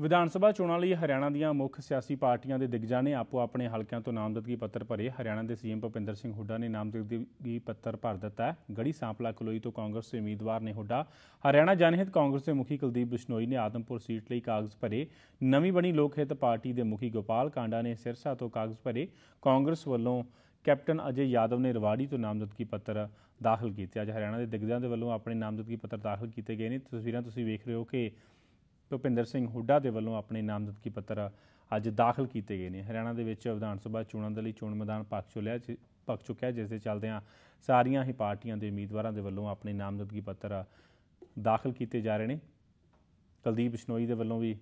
ਵਿਧਾਨ ਸਭਾ ਚੋਣਾਂ ਲਈ ਹਰਿਆਣਾ ਦੀਆਂ ਮੁੱਖ ਸਿਆਸੀ ਪਾਰਟੀਆਂ ਦੇ ਦਿਗਜਾਂ ਨੇ ਆਪੋ ਆਪਣੇ ਹਲਕਿਆਂ ਤੋਂ ਨਾਮਜ਼ਦਗੀ ਪੱਤਰ ਭਰੇ। ਹਰਿਆਣਾ ਦੇ ਸੀਐਮ ਭੁਪਿੰਦਰ ਸਿੰਘ ਹੁੱਡਾ ਨੇ ਨਾਮਜ਼ਦਗੀ ਪੱਤਰ ਭਰ ਦਿੱਤਾ ਹੈ। ਗੜੀ ਸਾਂਪਲਾ ਕਲੋਈ ਤੋਂ ਕਾਂਗਰਸ ਦੇ ਉਮੀਦਵਾਰ ਨੇ ਹੁੱਡਾ। ਹਰਿਆਣਾ ਜਨਹਿਤ ਕਾਂਗਰਸ ਦੇ ਮੁਖੀ ਕੁਲਦੀਪ ਬਿਸ਼ਨੋਈ ਨੇ ਆਦਮਪੁਰ ਸੀਟ ਲਈ ਕਾਗਜ਼ ਭਰੇ। ਨਵੀਂ ਬਣੀ ਲੋਕ ਹਿੱਤ ਪਾਰਟੀ ਦੇ ਮੁਖੀ ਗੋਪਾਲ ਕਾਂਡਾ ਨੇ ਸਿਰਸਾ ਤੋਂ ਕਾਗਜ਼ ਭਰੇ। ਕਾਂਗਰਸ ਵੱਲੋਂ ਕੈਪਟਨ ਅਜੇ ਯਾਦਵ ਨੇ ਰਵਾੜੀ ਤੋਂ ਨਾਮਜ਼ਦਗੀ ਪੱਤਰ ਦਾਖਲ ਕੀਤੇ। ਅੱਜ ਹਰਿਆਣਾ ਦੇ ਦਿਗਜਾਂ ਦੇ ਵੱਲੋਂ ਆਪਣੇ ਨਾਮਜ਼ਦਗੀ ਪੱਤਰ ਦਾਖਲ ਕੀਤੇ ਗਏ ਨੇ। ਤਸਵੀਰਾਂ ਤੁਸੀਂ ਵੇਖ ਰਹੇ ਹੋ ਕਿ ਭੁਪਿੰਦਰ ਸਿੰਘ ਹੁੱਡਾ ਦੇ ਵੱਲੋਂ ਆਪਣੇ ਨਾਮਜ਼ਦਗੀ ਪੱਤਰ ਅੱਜ ਦਾਖਲ ਕੀਤੇ ਗਏ ਨੇ। ਹਰਿਆਣਾ ਦੇ ਵਿੱਚ ਵਿਧਾਨ ਸਭਾ ਚੋਣਾਂ ਦੇ ਲਈ ਚੋਣ ਮੈਦਾਨ ਪੱਕ ਚੁੱਲਿਆ ਜਿ- ਪੱਕ ਚੁੱਕਿਆ ਜਿਸ ਦੇ ਚੱਲਦਿਆਂ ਸਾਰੀਆਂ ਹੀ ਪਾਰਟੀਆਂ ਦੇ ਉਮੀਦਵਾਰਾਂ ਦੇ ਵੱਲੋਂ ਆਪਣੇ ਨਾਮਜ਼ਦਗੀ ਪੱਤਰ ਦਾਖਲ ਕੀਤੇ ਜਾ ਰਹੇ ਨੇ। ਕੁਲਦੀਪ ਬਿਸ਼ਨੋਈ ਦੇ ਵੱਲੋਂ ਵੀ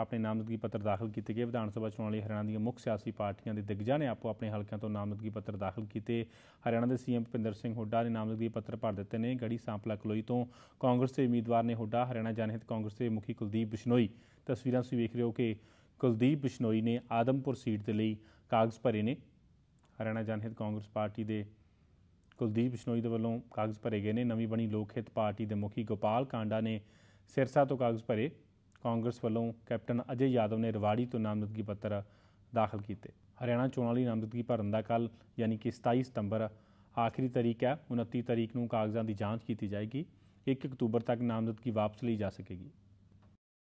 ਆਪਣੇ ਨਾਮਜ਼ਦਗੀ ਪੱਤਰ ਦਾਖਲ ਕੀਤੇ ਗਏ। ਵਿਧਾਨ ਸਭਾ ਚੋਣਾਂ ਲਈ ਹਰਿਆਣਾ ਦੀਆਂ ਮੁੱਖ ਸਿਆਸੀ ਪਾਰਟੀਆਂ ਦੇ ਦਿਗਜਾਂ ਨੇ ਆਪੋ ਆਪਣੇ ਹਲਕਿਆਂ ਤੋਂ ਨਾਮਜ਼ਦਗੀ ਪੱਤਰ ਦਾਖਲ ਕੀਤੇ। ਹਰਿਆਣਾ ਦੇ ਸੀਐਮ ਭੁਪਿੰਦਰ ਸਿੰਘ ਹੁੱਡਾ ਨੇ ਨਾਮਜ਼ਦਗੀ ਪੱਤਰ ਭਰ ਦਿੱਤੇ ਨੇ। ਗੜੀ ਸਾਂਪਲਾ ਕਲੋਈ ਤੋਂ ਕਾਂਗਰਸ ਦੇ ਉਮੀਦਵਾਰ ਨੇ ਹੁੱਡਾ, ਹਰਿਆਣਾ ਜਨਹਿਤ ਕਾਂਗਰਸ ਦੇ ਮੁਖੀ ਕੁਲਦੀਪ ਬਿਸ਼ਨੋਈ। ਤਸਵੀਰਾਂ ਤੁਸੀਂ ਵੇਖ ਰਹੇ ਹੋ ਕਿ ਕੁਲਦੀਪ ਬਿਸ਼ਨੋਈ ਨੇ ਆਦਮਪੁਰ ਸੀਟ ਦੇ ਲਈ ਕਾਗਜ਼ ਭਰੇ ਨੇ। ਹਰਿਆਣਾ ਜਨਹਿਤ ਕਾਂਗਰਸ ਪਾਰਟੀ ਦੇ ਕੁਲਦੀਪ ਬਿਸ਼ਨੋਈ ਦੇ ਵੱਲੋਂ ਕਾਗਜ਼ ਭਰੇ ਗਏ ਨੇ। ਨਵੀਂ ਬਣੀ ਲੋਕ ਹਿੱਤ ਪਾਰਟੀ ਦੇ ਮੁਖੀ ਗੋਪਾਲ ਕਾਂਡਾ ਨੇ ਸਿਰਸਾ ਤੋਂ ਕਾਗਜ਼ ਭਰੇ। ਕਾਂਗਰਸ ਵੱਲੋਂ ਕੈਪਟਨ ਅਜੇ ਯਾਦਵ ਨੇ ਰਵਾੜੀ ਤੋਂ ਨਾਮਜ਼ਦਗੀ ਪੱਤਰ ਦਾਖਲ ਕੀਤੇ। ਹਰਿਆਣਾ ਚੋਣਾਂ ਲਈ ਨਾਮਜ਼ਦਗੀ ਭਰਨ ਦਾ ਕੱਲ ਯਾਨੀ ਕਿ 27 ਸਤੰਬਰ, ਆਖਰੀ ਤਰੀਕ ਹੈ। 29 ਤਰੀਕ ਨੂੰ ਕਾਗਜ਼ਾਂ ਦੀ ਜਾਂਚ ਕੀਤੀ ਜਾਏਗੀ। 1 ਅਕਤੂਬਰ ਤੱਕ ਨਾਮਜ਼ਦਗੀ ਵਾਪਸ ਲਈ ਜਾ ਸਕੇਗੀ।